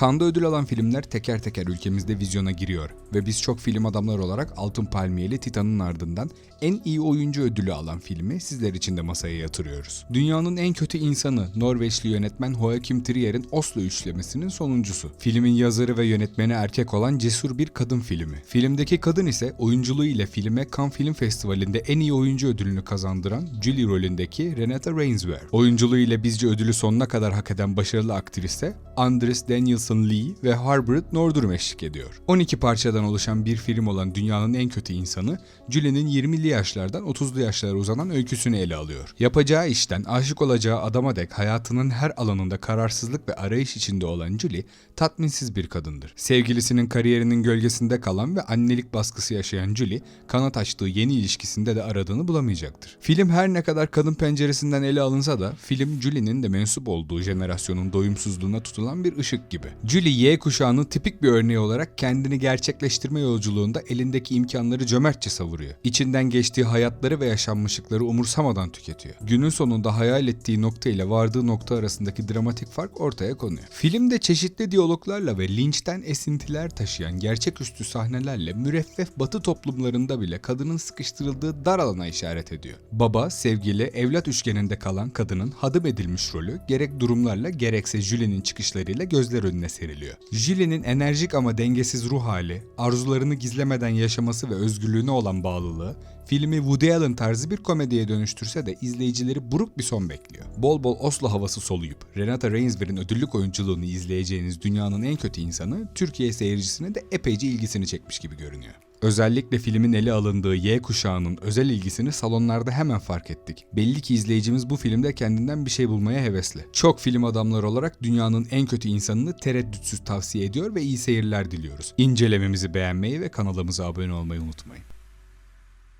Cannes'da ödül alan filmler teker teker ülkemizde vizyona giriyor ve biz çok film adamlar olarak Altın Palmiyeli Titan'ın ardından en iyi oyuncu ödülü alan filmi sizler için de masaya yatırıyoruz. Dünyanın en kötü insanı Norveçli yönetmen Joachim Trier'in Oslo üçlemesinin sonuncusu. Filmin yazarı ve yönetmeni erkek olan cesur bir kadın filmi. Filmdeki kadın ise oyunculuğu ile filme Cannes Film Festivali'nde en iyi oyuncu ödülünü kazandıran Julie rolündeki Renata Reinsver. Oyunculuğu ile bizce ödülü sonuna kadar hak eden başarılı aktriste Andres Danielson Lee ve Harbert Nordrum eşlik ediyor. 12 parçadan oluşan bir film olan Dünyanın En Kötü İnsanı, Julie'nin 20'li yaşlardan 30'lu yaşlara uzanan öyküsünü ele alıyor. Yapacağı işten aşık olacağı adama dek hayatının her alanında kararsızlık ve arayış içinde olan Julie, tatminsiz bir kadındır. Sevgilisinin kariyerinin gölgesinde kalan ve annelik baskısı yaşayan Julie, kanat açtığı yeni ilişkisinde de aradığını bulamayacaktır. Film her ne kadar kadın penceresinden ele alınsa da film Julie'nin de mensup olduğu jenerasyonun doyumsuzluğuna tutulan bir ışık gibi. Julie Y kuşağının tipik bir örneği olarak kendini gerçekleştirme yolculuğunda elindeki imkanları cömertçe savuruyor. İçinden geçtiği hayatları ve yaşanmışlıkları umursamadan tüketiyor. Günün sonunda hayal ettiği nokta ile vardığı nokta arasındaki dramatik fark ortaya konuyor. Filmde çeşitli diyaloglarla ve linçten esintiler taşıyan gerçeküstü sahnelerle müreffeh batı toplumlarında bile kadının sıkıştırıldığı dar alana işaret ediyor. Baba, sevgili, evlat üçgeninde kalan kadının hadım edilmiş rolü gerek durumlarla gerekse Julie'nin çıkışlarıyla gözler önüne seriliyor. Julie'nin enerjik ama dengesiz ruh hali, arzularını gizlemeden yaşaması ve özgürlüğüne olan bağlılığı, filmi Woody Allen tarzı bir komediye dönüştürse de izleyicileri buruk bir son bekliyor. Bol bol Oslo havası soluyup Renata Reinsver'in ödüllük oyunculuğunu izleyeceğiniz dünyanın en kötü insanı Türkiye seyircisine de epeyce ilgisini çekmiş gibi görünüyor. Özellikle filmin ele alındığı Y kuşağının özel ilgisini salonlarda hemen fark ettik. Belli ki izleyicimiz bu filmde kendinden bir şey bulmaya hevesli. Çok film adamları olarak dünyanın en kötü insanını tereddütsüz tavsiye ediyor ve iyi seyirler diliyoruz. İncelememizi beğenmeyi ve kanalımıza abone olmayı unutmayın.